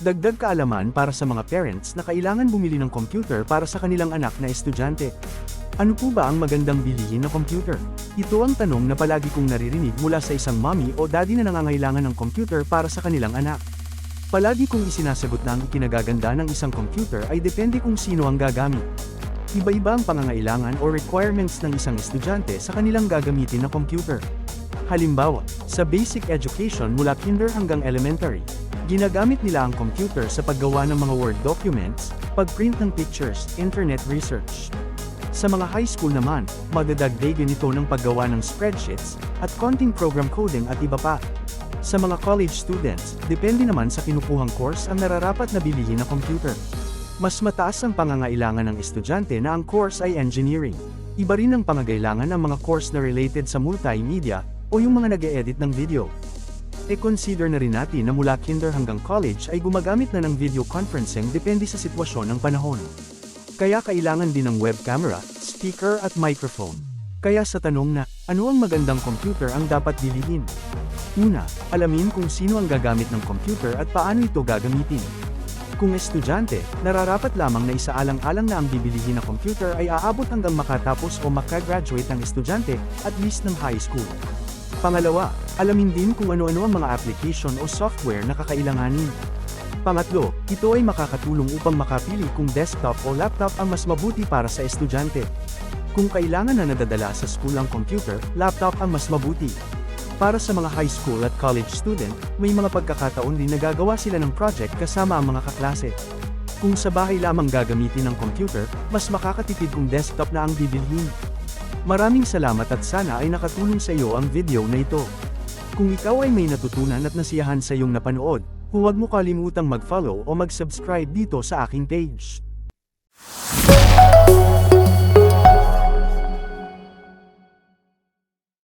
Dagdag kaalaman para sa mga parents na kailangan bumili ng computer para sa kanilang anak na estudyante. Ano po ba ang magandang bilihin na computer? Ito ang tanong na palagi kong naririnig mula sa isang mommy o daddy na nangangailangan ng computer para sa kanilang anak. Palagi kong isinasagot na ang ikinagaganda ng isang computer ay depende kung sino ang gagamit. Iba-iba ang pangangailangan o requirements ng isang estudyante sa kanilang gagamitin na computer. Halimbawa, sa basic education mula kinder hanggang elementary, ginagamit nila ang computer sa paggawa ng mga Word documents, pagprint ng pictures, internet research. Sa mga high school naman, magdadagdagan ito ng paggawa ng spreadsheets, at konting program coding at iba pa. Sa mga college students, depende naman sa kinukuhang course ang nararapat na bilihin na computer. Mas mataas ang pangangailangan ng estudyante na ang course ay engineering. Iba rin ang pangangailangan ng mga course na related sa multimedia o yung mga nag edit ng video. E-consider na rin natin na mula kinder hanggang college ay gumagamit na ng video conferencing depende sa sitwasyon ng panahon. Kaya kailangan din ng web camera, speaker at microphone. Kaya sa tanong na, ano ang magandang computer ang dapat bilhin? Una, alamin kung sino ang gagamit ng computer at paano ito gagamitin. Kung estudyante, nararapat lamang na isaalang-alang na ang bibilihin na computer ay aabot hanggang makatapos o makagraduate ng estudyante, at least ng high school. Pangalawa, alamin din kung ano-ano ang mga application o software na kakailanganin. Pangatlo, ito ay makakatulong upang makapili kung desktop o laptop ang mas mabuti para sa estudyante. Kung kailangan na nadadala sa school ang computer, laptop ang mas mabuti. Para sa mga high school at college student, may mga pagkakataon din nagagawa sila ng project kasama ang mga kaklase. Kung sa bahay lamang gagamitin ng computer, mas makakatipid kung desktop na ang bibilhin. Maraming salamat at sana ay nakatulong sa iyo ang video na ito. Kung ikaw ay may natutunan at nasiyahan sa iyong napanood, huwag mo kalimutang mag-follow o mag-subscribe dito sa aking page.